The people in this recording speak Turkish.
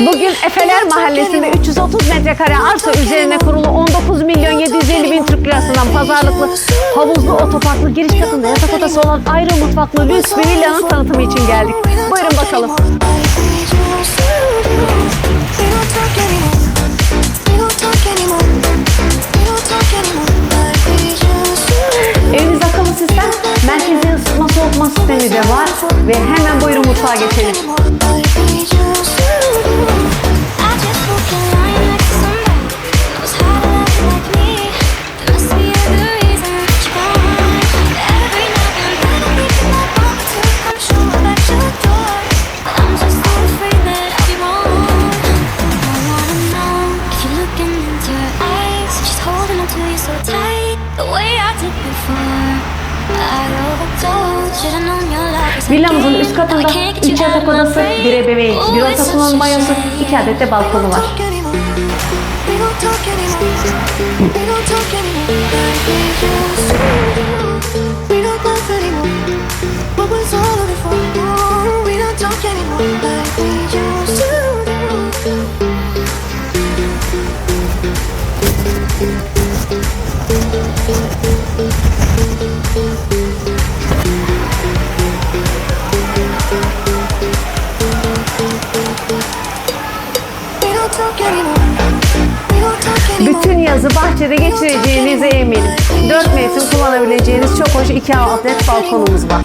Bugün Efeler Mahallesi'nde 330 metrekare arsa üzerine kurulu 19 milyon 750 bin Türk lirasından pazarlıklı havuzlu otoparklı giriş katında yatak odası olan ayrı mutfaklı lüks bir villanın tanıtımı için geldik. Buyurun bakalım. Eviniz akıllı sistem, merkezi ısıtma soğutma sistemi de var ve hemen buyurun mutfağa geçelim. So tight, the way I did before. I overdosed, should've known your love was Villamızın üst katında 3 yatak odası, bir ebeveyn, bir orta kullanım banyosu, 2 adet de balkonu var. Bütün yazı bahçede geçireceğinize eminim. 4 mevsim kullanabileceğiniz çok hoş 2 adet balkonumuz var.